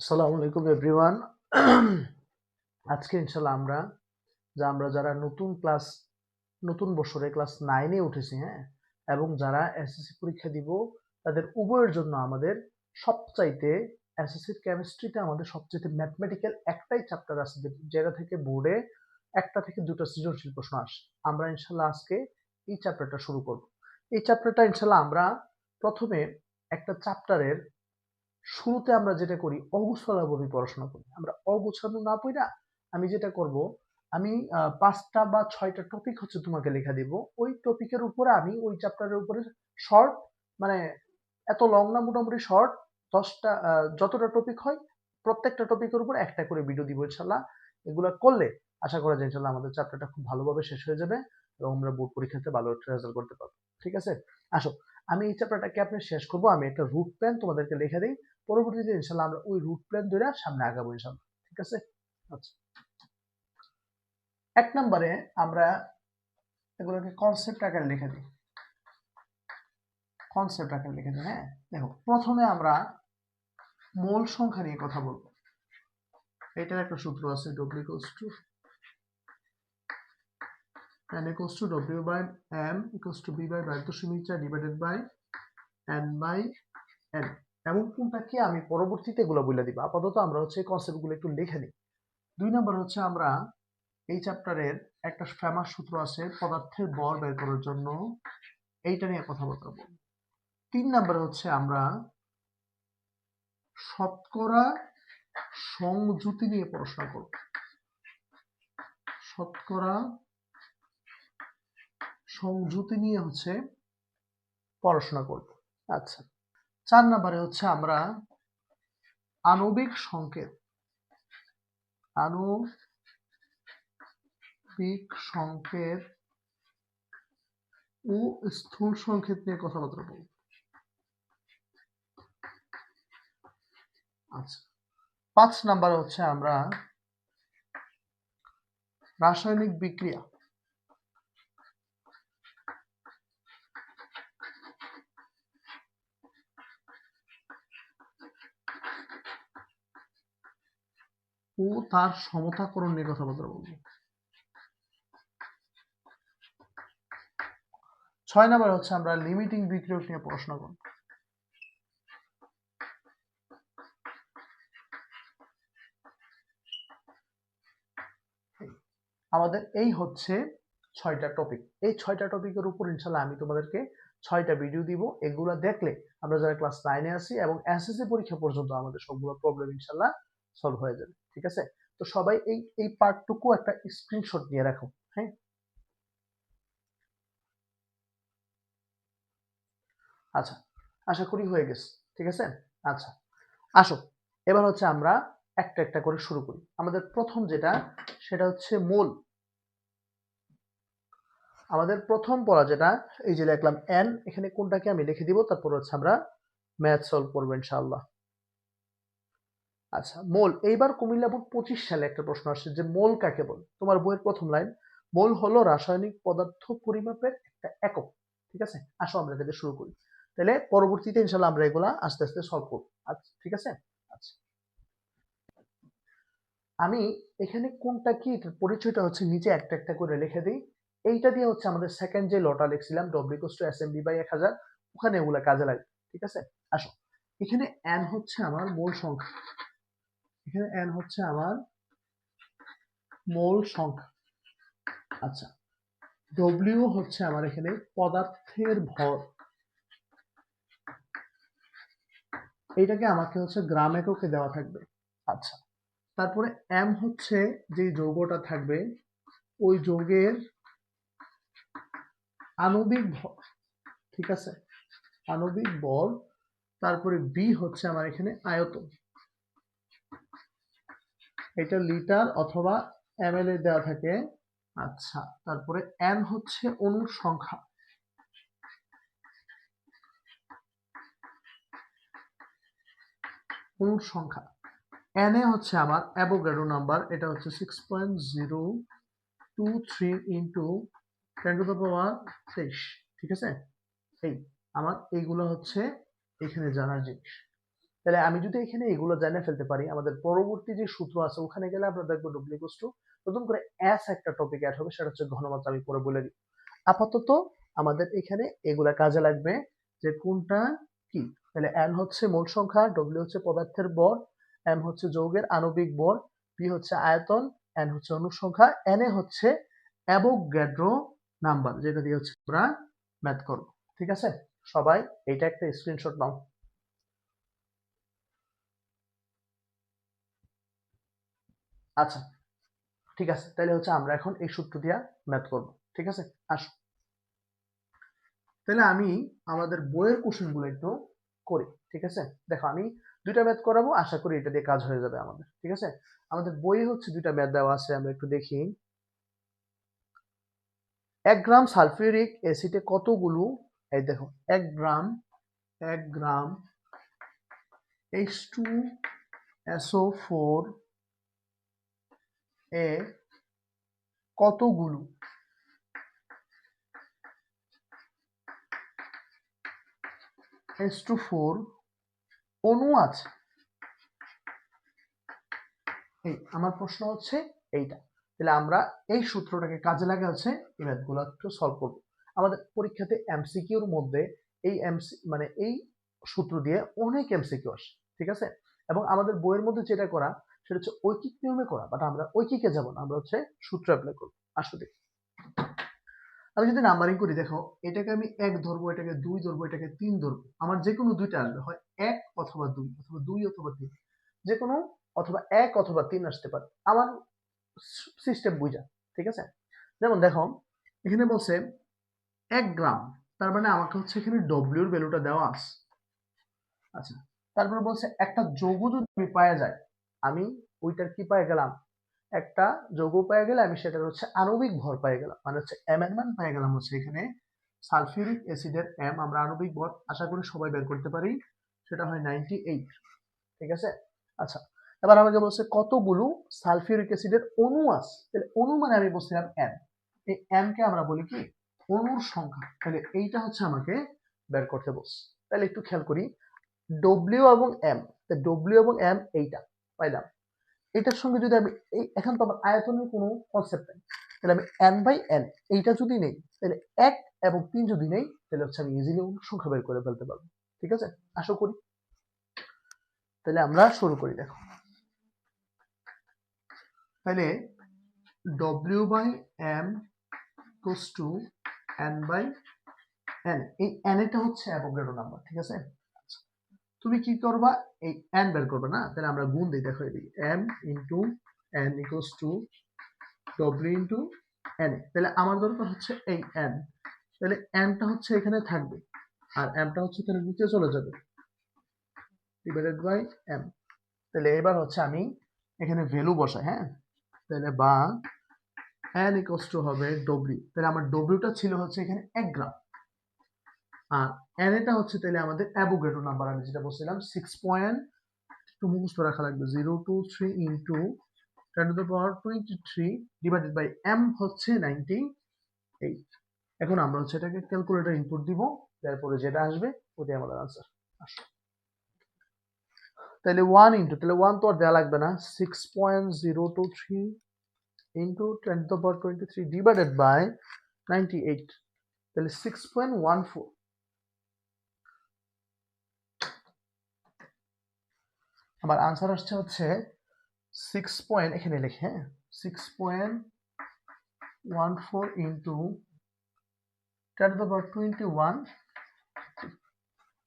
আসসালামু আলাইকুম এভরিওয়ান আজকে ইনশাল্লাহ আমরা, যা আমরা যারা নতুন ক্লাস নতুন বছরে ক্লাস নাইনে উঠেছি হ্যাঁ এবং যারা এসএসসি পরীক্ষা দিব, তাদের উভয়ের জন্য আমাদের সবচাইতে এসএসসির কেমিস্ট্রিতে আমাদের সবচাইতে ম্যাথমেটিক্যাল একটাই চ্যাপ্টার আছে যেটা থেকে বোর্ডে একটা থেকে দুটো সৃজনশীল প্রশ্ন আসে। আমরা ইনশাল্লাহ আজকে এই চ্যাপ্টারটা শুরু করব। এই চ্যাপ্টারটা ইনশাল্লাহ আমরা প্রথমে একটা চ্যাপ্টারের শুরুতে আমরা যেটা করি অগুছালোভাবে পড়াশোনা করি। আমরা অগুছানো না পড়া আমি যেটা করব, আমি পাঁচটা বা ছয়টা টপিক হচ্ছে তোমাকে লেখা দিব। ওই টপিকের উপরে আমি ওই চ্যাপ্টারের উপরে শর্ট মানে এত লং না, মোটামুটি শর্ট দশটা যতটা টপিক হয়, প্রত্যেকটা টপিকের উপর একটা করে ভিডিও দিব ইনশাল্লাহ এগুলা করলে আশা করা যায় ইনশাল্লাহ আমাদের চ্যাপ্টারটা খুব ভালোভাবে শেষ হয়ে যাবে এবং আমরা বোর্ড পরীক্ষাতে ভালো রেজাল্ট করতে পারব। ঠিক আছে? আসো। আমি এই চ্যাপ্টারটাকে আপনি শেষ করব, আমি একটা রুট প্ল্যান তোমাদেরকে লিখে দিই। পরবর্তীতে ইনশাল্লাহ আমরা ওই রুট প্ল্যান ধরে সামনে আগাবো ইনশাল্লাহ ঠিক আছে? আচ্ছা। এক নম্বরে আমরা এগুলোকে কনসেপ্ট আকারে লিখে দিই। কনসেপ্ট আকারে লিখে দিই হ্যাঁ? দেখো, প্রথমে আমরা মোল সংখ্যা নিয়ে কথা বলব। এটার একটা সূত্র আছে W to n equals to w by m equals to b by বাইশ দশমিক চার divided by n by n এমন কোনটাকে আমি পরবর্তীতে এগুলো বলে দিব? আপাতত আমরা হচ্ছে কনসেপ্টগুলো একটু লিখে নিই। দুই নম্বর হচ্ছে আমরা এই চ্যাপ্টারের একটা ফেমাস সূত্র আছে পদার্থের বল বের করার জন্য। এইটা নিয়ে কথা বলতে বলব তিন নম্বর হচ্ছে আমরা শতকরা সংযুতি নিয়ে পড়াশোনা করব। শতকরা সংযুতি নিয়ে হচ্ছে পড়াশোনা করব। আচ্ছা। চার নম্বরে হচ্ছে আমরা আণবিক সংকেত আণবিক সংকেত ও স্থূল সংকেত নিয়ে কথাবার্তা বলব। আচ্ছা। পাঁচ নাম্বার হচ্ছে আমরা রাসায়নিক বিক্রিয়া ও তার সমতাকরণ নিয়ে কথাবার্তা বলব। ছয় নাম্বার হচ্ছে আমরা লিমিটিং বিক্রিয়ক নিয়ে পড়াশোনা করব। আমাদের এই হচ্ছে ছয়টা টপিক এই ছয়টা টপিকের উপর ইনশাল্লাহ আমি তোমাদেরকে ছয়টা ভিডিও দিব। এগুলো দেখলে আমরা যারা ক্লাস নাইনে আছি এবং এসএসসি পরীক্ষা পর্যন্ত আমাদের সবগুলো প্রবলেম ইনশাল্লাহ সলভ হয়ে যাবে। ঠিক আছে? তো সবাই এই এই পার্টটুকু একটা স্ক্রিনশট নিয়ে রাখো হ্যাঁ? আচ্ছা আশা করি হয়ে গেছে, ঠিক আছে? আচ্ছা আসো, এবার হচ্ছে আমরা একটা একটা করে শুরু করি। আমাদের প্রথম যেটা, সেটা হচ্ছে মূল। আমাদের প্রথম পড়া যেটা, এই যে লিখলাম এন এখানে কোনটাকে আমি লিখে দিব, তারপর হচ্ছে আমরা ম্যাথ সলভ করব ইনশাআল্লাহ। আচ্ছা মোল, এইবার কুমিল্লা বোর্ড পঁচিশ সালে একটা প্রশ্ন আসছে যে মোল কাকে বল? তোমার বইয়ের প্রথম লাইন, মোল হলো রাসায়নিক পদার্থ পরিমাপের একটা একক, ঠিক আছে? আসো আমরা এটাকে শুরু করি। তাহলে পরবর্তীতে ইনশাল্লাহ আমরা এগুলা আস্তে আস্তে সলভ করব। আচ্ছা ঠিক আছে? আচ্ছা। আমি এখানে কোনটা কি পরিচয়টা হচ্ছে নিচে একটা একটা করে লিখে দিই। এইটা দিয়ে হচ্ছে আমাদের সেকেন্ড যে লটা লিখছিলাম W equals to S M B by এক হাজার, ওখানে ওগুলা কাজে লাগে ঠিক আছে? আসো। এখানে এন হচ্ছে আমার মূল সংখ্যা। এখানে এন হচ্ছে আমার মোল সংখ্যা। আচ্ছা ডব্লিউ হচ্ছে আমার এখানে পদার্থের ভর। এইটাকে আমাকে হচ্ছে গ্রাম এককে দেওয়া থাকবে। আচ্ছা তারপরে এম হচ্ছে যে যৌগটা থাকবে, ওই যৌগের আণবিক ভর ঠিক আছে? আণবিক বল। তারপরে বি হচ্ছে আমার এখানে আয়তন। এটা লিটার অথবা এম এ দেওয়া থাকে। আচ্ছা তারপরে এন হচ্ছে অণুর সংখ্যা। অণুর সংখ্যা। এন এ হচ্ছে আমার অ্যাভোগাড্রো নাম্বার, এটা হচ্ছে six point zero two three into ten to the power তেইশ ঠিক আছে? এই, আমার এইগুলো হচ্ছে এখানে জানার জিনিস। তাহলে আমি যদি এখানে এগুলো জেনে ফেলতে পারি, আমাদের পরবর্তী যে সূত্র আছে, ওখানে গেলে আমরা দেখব ডব্লিউ টু। নতুন করে এস একটা টপিক অ্যাড হবে, সেটা হচ্ছে ঘনমাত্রা, আমি পরে বলে দিই। আপাতত আমাদের এখানে এগুলা কাজে লাগবে যে কোনটা কি? তাহলে এন হচ্ছে মূল সংখ্যা ডব্লিউ হচ্ছে পদার্থের বর এম হচ্ছে যৌগের আণবিক বর পি হচ্ছে আয়তন এন হচ্ছে অনুসংখ্যা এন এ হচ্ছে অ্যাভোগ্যাড্রো নাম্বার, যেটা দিয়ে হচ্ছে আমরা ম্যাথ করব। ঠিক আছে? সবাই এটা একটা স্ক্রিনশট নাও। আচ্ছা ঠিক আছে তাহলে হচ্ছে আমরা এখন এই সূত্র দিয়া ম্যাথ করব, ঠিক আছে? আসো। তাহলে আমি আমাদের বইয়ের কোশ্চেনগুলো একটু করি, ঠিক আছে? দেখো, আমি দুইটা ম্যাথ করাবো, আশা করি এটা দিয়ে কাজ হয়ে যাবে আমাদের, ঠিক আছে? আমাদের বইয়ে হচ্ছে দুইটা ম্যাথ দেওয়া আছে, আমরা একটু দেখি। এক গ্রাম সালফিউরিক অ্যাসিডে কতগুলো, এই দেখো, এক গ্রাম এক gram H two SO four এ কতগুলো? এস টু ফোর অণু আছে। এই আমার প্রশ্ন হচ্ছে এইটা। তাহলে আমরা এই সূত্রটাকে কাজে লাগা আছে এই ম্যাথগুলো একটু সলভ করব। আমাদের পরীক্ষাতে এমসিকিউর মধ্যে এই এমসি মানে এই সূত্র দিয়ে অনেক এমসিকিউ আসে, ঠিক আছে? এবং আমাদের বইয়ের মধ্যে যেটা করা সেটা হচ্ছে ঐকিক নিয়মে করা বাট আমরা ঐকিকে যাব না, আমরা হচ্ছে সূত্র অ্যাপ্লাই করব। আসলে আমি যদি নাম্বারিং করি, দেখো, এটাকে আমি এক ধরবো, এটাকে দুই ধরবো, এটাকে তিন ধরবো। আমার যে কোনো দুইটা আসবে, হয় এক অথবা দুই অথবা দুই অথবা তিন। যে কোনো অথবা এক অথবা তিন আসতে পারে। আমার সিস্টেম বুঝা, ঠিক আছে? যেমন দেখো, এখানে বলছে এক গ্রাম, তার মানে আমাকে হচ্ছে এখানে ডব্লিউর ভ্যালুটা দেওয়া আছে। আচ্ছা তারপরে বলছে একটা যৌগ যদি আমি পাওয়া যায় আমি ওইটার কি পায়ে গেলাম? একটা যৌগ পেয়ে গেলে আমি সেটার হচ্ছে আণবিক ভর পেয়ে গেলাম। মানে হচ্ছে এম এর মান পেয়ে গেলাম হচ্ছে এখানে। সালফিউরিক অ্যাসিডের এম আমরা আণবিক ভর, আশা করি সবাই বের করতে পারি। সেটা হয় নাইনটি এইট ঠিক আছে? আচ্ছা এবার আমাকে বলছে কতগুলো সালফিউরিক অ্যাসিডের অণু আছে? তাহলে অণু মানে আমি বলছিলাম এম এই এম কে আমরা বলি কি? অণুর সংখ্যা। তাহলে এইটা হচ্ছে আমাকে বের করতে বলছে। তাহলে একটু খেয়াল করি। ডব্লিউ এবং এম ডব্লিউ এবং এম এইটা। পাইলাম। এটার সঙ্গে যদি আমি এই, এখন তো আমার আয়তনের কোনো কনসেপ্ট নেই। তাহলে আমি এন বাই এন এইটা যদি নেই, তাহলে এক এবং তিন যদি নেই, তাহলে হচ্ছে আমি ইজিলি সংখ্যা বের করে ফেলতে পারব। ঠিক আছে? আশা করি। তাহলে আমরা শুরু করি, দেখো। তাহলে W by M equals to N by N এই এন এটা হচ্ছে অ্যাভোগাড্রো নাম্বার ঠিক আছে? তুমি কি করবা? এই এন বের করবে, না? তাহলে আমরা গুণ দিই, দেখো এদিকে M into N equals to W into N তাহলে আমার দরকার হচ্ছে এই এন তাহলে এনটা হচ্ছে এখানে থাকবে, আর এমটা হচ্ছে এখানে নিচে চলে যাবে। ডিভাইডেড বাই এম তাহলে এবার হচ্ছে আমি এখানে ভ্যালু বসাই হ্যাঁ? তাহলে বা এন ইকুয়ালস টু হবে ডব্লিউ তাহলে আমার ডব্লিউটা ছিল হচ্ছে এখানে এক গ্রাম আর এটা হচ্ছে তাহলে আমাদের অ্যাভোগ্যাড্রো নাম্বার, আমি যেটা বলছিলাম সিক্স পয়েন্ট একটু মুখস্থ রাখা লাগবে zero two three into ten to the power twenty three divided by M হচ্ছে নাইনটি এইট এখন আমরা হচ্ছে এটাকে ক্যালকুলেটার ইনপুট দিব, তারপরে যেটা আসবে, ওটাই আমাদের আনসার তাহলে ওয়ান ইন্টু তাহলে ওয়ান তো আর দেওয়া লাগবে না six point zero two three into ten to the power twenty three divided by ninety eight তাহলে সিক্স পয়েন্ট ওয়ান ফোর আমার আনসার আসছে হচ্ছে সিক্স পয়েন্ট এখানে লিখে হ্যাঁ? Six point one four into ten to power twenty one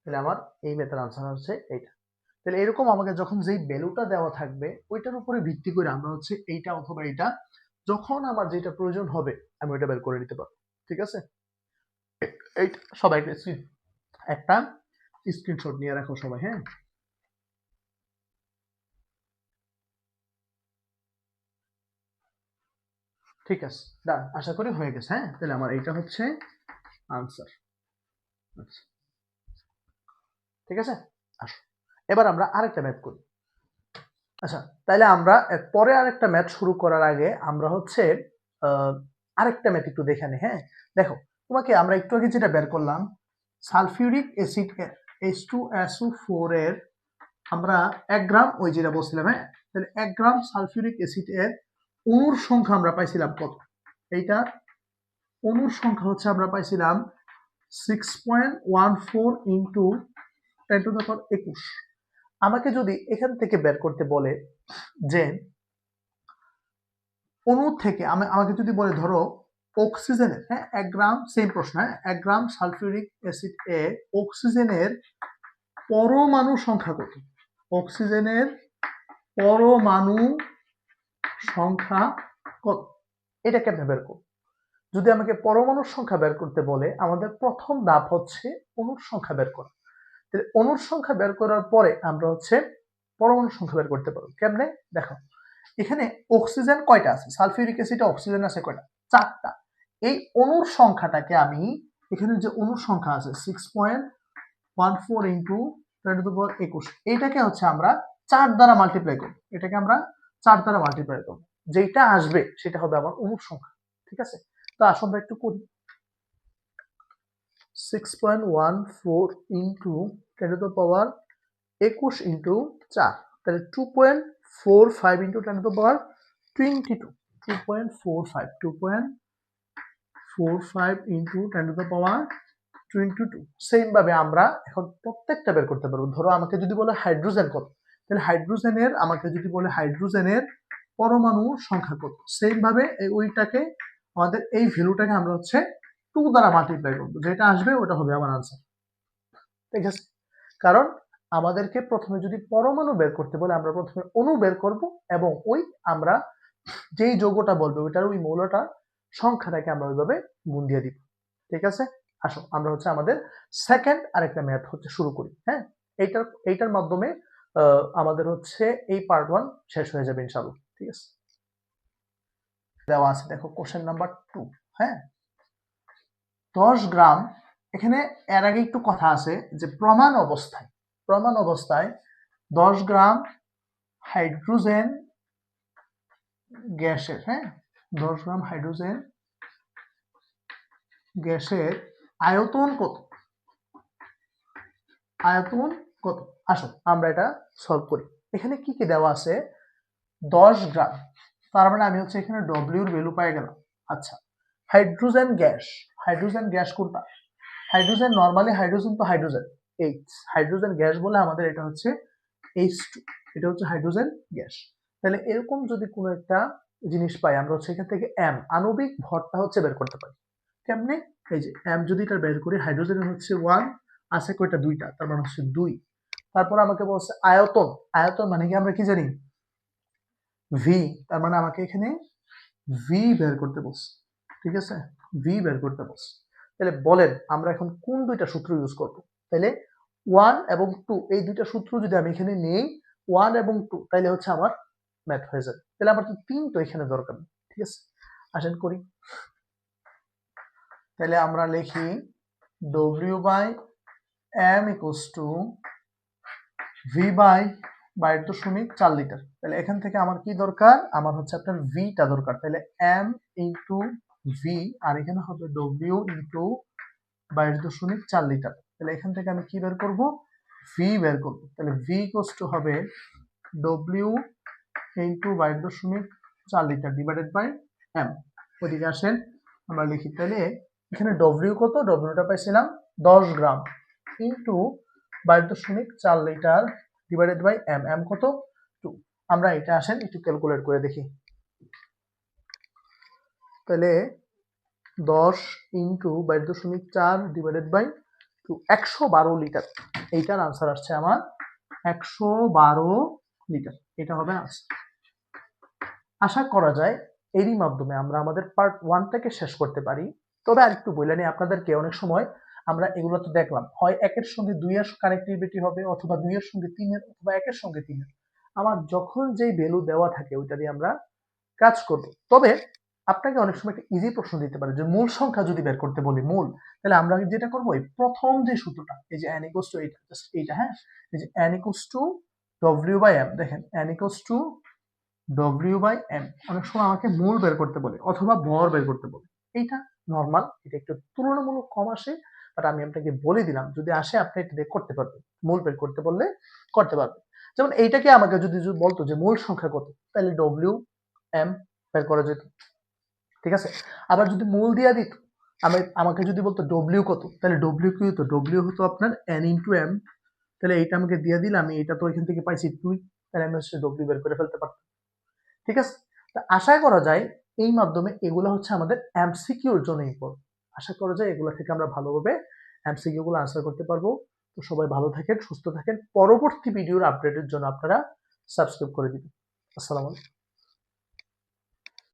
তাহলে আমার এই মেথার আনসার হচ্ছে এইটা। তাহলে এরকম আমাকে যখন যেই ভ্যালুটা দেওয়া থাকবে, ওইটার উপরে ভিত্তি করে আমরা হচ্ছে এইটা অথবা এইটা, যখন আমার যেটা প্রয়োজন হবে, আমি ওইটা বের করে নিতে পারব। ঠিক আছে? এইটা সবাই একটা স্ক্রিনশট নিয়ে রাখো সবাই হ্যাঁ? ঠিক আছে ডান আশা করি হয়ে গেছে হ্যাঁ? তাহলে আমার এইটা হচ্ছে আনসার আচ্ছা। ঠিক আছে? আসো। এবার আমরা আরেকটা ম্যাথ করি। আচ্ছা তাহলে আমরা পরে আরেকটা ম্যাথ শুরু করার আগে আমরা হচ্ছে আরেকটা ম্যাথ একটু দেখে নি হ্যাঁ? দেখো, তোমাকে আমরা একটু আগে যেটা বের করলাম, sulphuric acid H two SO four এর, আমরা এক গ্রাম, ওই যেটা বলছিলাম হ্যাঁ? তাহলে এক গ্রাম সালফিউরিক অ্যাসিড এর অণুর সংখ্যা আমরা পাইছিলাম কত? এইটা অনুর সংখ্যা হচ্ছে আমরা পাইছিলাম six point one four into ten to the একুশ। আমাকে যদি এখান থেকে বের করতে বলে যে অণু থেকে আমি- আমাকে যদি বলে ধরো অক্সিজেনের হ্যাঁ এক গ্রাম সেম প্রশ্ন হ্যাঁ এক গ্রাম সালফিউরিক অ্যাসিড এ অক্সিজেনের পরমাণু সংখ্যা কত? অক্সিজেনের পরমাণু সংখ্যা কত? এটা কেমনে বের করব? যদি আমাকে পরমাণুর সংখ্যা বের করতে বলে, আমাদের প্রথম ধাপ হচ্ছে অণুর সংখ্যা বের করা। তাহলে অণুর সংখ্যা বের করার পরে আমরা হচ্ছে পরমাণুর সংখ্যা বের করতে পারব। কেমনে? দেখো, এখানে অক্সিজেন কয়টা আছে? সালফিউরিক অ্যাসিডে অক্সিজেন আছে কয়টা? চারটা। এই অণুর সংখ্যাটাকে আমি এখানে যে অণুর সংখ্যা আছে six point one four into একুশ এইটাকে হচ্ছে আমরা চার দ্বারা মাল্টিপ্লাই করব। এটাকে আমরা চার দ্বারা মাল্টিপ্লাই করব। যেটা আসবে, সেটা হবে আমার অণুর সংখ্যা, ঠিক আছে? তো আসো আমরা একটু করি। Six point one four into ten to power? একুশ ইন্টু চার, তাহলে two point four five into ten to power? Twenty two two point four five two point four five into ten to power? Twenty two same ভাবে আমরা এখন প্রত্যেকটা বের করতে পারব। ধরো আমাকে যদি বলে হাইড্রোজেন কত? তাহলে হাইড্রোজেনের আমাকে যদি বলে হাইড্রোজেনের পরমাণু সংখ্যা কত? সেম ভাবে এই ওইটাকে, আমাদের এই ভ্যালুটাকে আমরা হচ্ছে টু দ্বারা মাল্টিপ্লাই করব। যেটা আসবে ওটা হবে আমার আনসার ঠিক আছে? কারণ আমাদেরকে প্রথমে যদি পরমাণু বের করতে বলে, আমরা প্রথমে অণু বের করব এবং ওই আমরা যেই যৌগটা বলবে, ওইটার ওই মৌলটার সংখ্যাটাকে আমরা ওইভাবে গুণ দিয়ে দিব। ঠিক আছে? আসো, আমরা হচ্ছে আমাদের সেকেন্ড আরেকটা ম্যাথ হচ্ছে শুরু করি হ্যাঁ? এইটার এইটার মাধ্যমে আমাদের হচ্ছে এই পার্ট ওয়ান শেষ হয়ে যাবে ইনশাল্লাহ ঠিক আছে? দেওয়া আছে, দেখো কোশ্চেন নাম্বার টু হ্যাঁ? দশ গ্রাম, এখানে এর আগে একটু কথা আছে যে প্রমাণ অবস্থায় প্রমাণ অবস্থায় দশ গ্রাম হাইড্রোজেন গ্যাসের হ্যাঁ? দশ গ্রাম হাইড্রোজেন গ্যাসের আয়তন কত? আয়তন কত? আসো আমরা এটা সলভ করি। এখানে কি কি দেওয়া আছে? দশ গ্রাম। তার মানে আমি হচ্ছে এখানে ডব্লিউর ভ্যালু পাই গেলাম। আচ্ছা হাইড্রোজেন গ্যাস হাইড্রোজেন গ্যাস কোনটা? হাইড্রোজেন নর্মালি হাইড্রোজেন তো হাইড্রোজেন এইচ হাইড্রোজেন গ্যাস বলে আমাদের এটা হচ্ছে এইচ টু এটা হচ্ছে হাইড্রোজেন গ্যাস তাহলে এরকম যদি কোনো একটা জিনিস পাই, আমরা হচ্ছে এখান থেকে এম আণবিক ভরটা হচ্ছে বের করতে পারি। কেমনে? এই যে এম যদি এটা বের করি হাইড্রোজেন হচ্ছে ওয়ান আছে কয়টা? দুইটা। তার মানে হচ্ছে দুই। তারপর আমাকে বলছে আয়তন আয়তন মানে কি আমরা কি জানি? ভি তার মানে আমাকে এখানে ভি বের করতে বলছে, ঠিক আছে? ভি বের করতে বলছে। তাহলে বলেন, আমরা এখন কোন দুইটা সূত্র ইউজ করব? তাহলে ওয়ান এবং টু এই দুইটা সূত্র যদি আমি এখানে নেই ওয়ান এবং টু তাহলে হচ্ছে আমার ম্যাথ হয়ে যাবে। তাহলে আমার তো তিন তো এখানে দরকার ঠিক আছে? আসেন করি। তাহলে আমরা লিখি W by M equals to V by বাইশ দশমিক চার লিটার তাহলে এখান থেকে আমার কি দরকার? আমার হচ্ছে আপনার ভিটা দরকার। তাহলে এম ইন্টু ভি আর এখানে হবে ডব্লিউ ইন্টু বাইশ দশমিক চার লিটার তাহলে এখান থেকে আমি কি বের করব? ভি বের করব। তাহলে ভি ইকুয়ালস টু হবে ডব্লিউ ইন্টু বাইশ দশমিক চার লিটার ডিভাইডেড বাই এম ওইদিকে আসেন, আমরা লিখি, তাহলে এখানে ডব্লিউ কত? ডব্লিউটা পাইছিলাম দশ গ্রাম। ইন্টু বাইশ দশমিক চার litre divided by M M কত? টু আমরা এটা আসেন, একটু ক্যালকুলেট করে দেখি। তাহলে দশ ইন্টু বাইশ দশমিক চার ডিভাইডেড বাই টু একশো বারো লিটার। এইটার আনসার আসছে আমার একশো বারো লিটার। এটা হবে আনসার আশা করা যায় এরই মাধ্যমে আমরা আমাদের পার্ট ওয়ানটাকে শেষ করতে পারি। তবে আরেকটু বলে নিই, আপনাদেরকে অনেক সময় আমরা এগুলো তো দেখলাম। হয় একের সঙ্গে দুইয়ের কানেক্টিভিটি হবে অথবা দুইয়ের সঙ্গে তিনের অথবা একের সঙ্গে তিনের। আমার যখন যেই ভ্যালু দেওয়া থাকে ওইটা দিয়ে আমরা কাজ করব। তবে আপনাকে অনেক সময় একটা ইজি প্রশ্ন দিতে পারে যে মূল সংখ্যা যদি বের করতে বলি, মূল, তাহলে আমরা যেটা করব, এই প্রথম যে সূত্রটা, এই যে অ্যানিকোস টু এইটা জাস্ট এইটা হ্যাঁ? এই যে N equals to W by M দেখেন N equals to W by M অনেক সময় আমাকে মূল বের করতে বলে অথবা ভর বের করতে বলে। এইটা নর্মাল এটা একটু তুলনামূলক কম আসে বাট আমি আপনাকে বলে দিলাম, যদি আসে আপনি এটা দিয়ে করতে পারবেন। মূল বের করতে বললে করতে পারবেন। যেমন এইটাকে আমাকে যদি বলতো যে মূল সংখ্যা কত, তাহলে ডব্লিউ এম বের করা যেত। ঠিক আছে? আবার যদি মূল দিয়া দিত, আমি, আমাকে যদি বলতো ডব্লিউ কত, তাহলে ডব্লিউ কি হতো? ডব্লিউ হতো আপনার এন ইন্টু এম তাহলে এইটা আমাকে দিয়ে দিলে আমি এটা তো এখান থেকে পাইছি দুই, তাহলে আমি হচ্ছে ডব্লিউ বের করে ফেলতে পারতাম। ঠিক আছে? তা আশা করা যায় এই মাধ্যমে এগুলো হচ্ছে আমাদের এমসিকিউর জন্য ইম্পর্টেন্ট আশা করা যায় এগুলো থেকে আমরা ভালোভাবে এমসিকিউ গুলো আনসার করতে পারব। তো সবাই ভালো থাকেন, সুস্থ থাকেন। পরবর্তী ভিডিওর আপডেটের জন্য আপনারা সাবস্ক্রাইব করে দিবেন। আসসালামু আলাইকুম।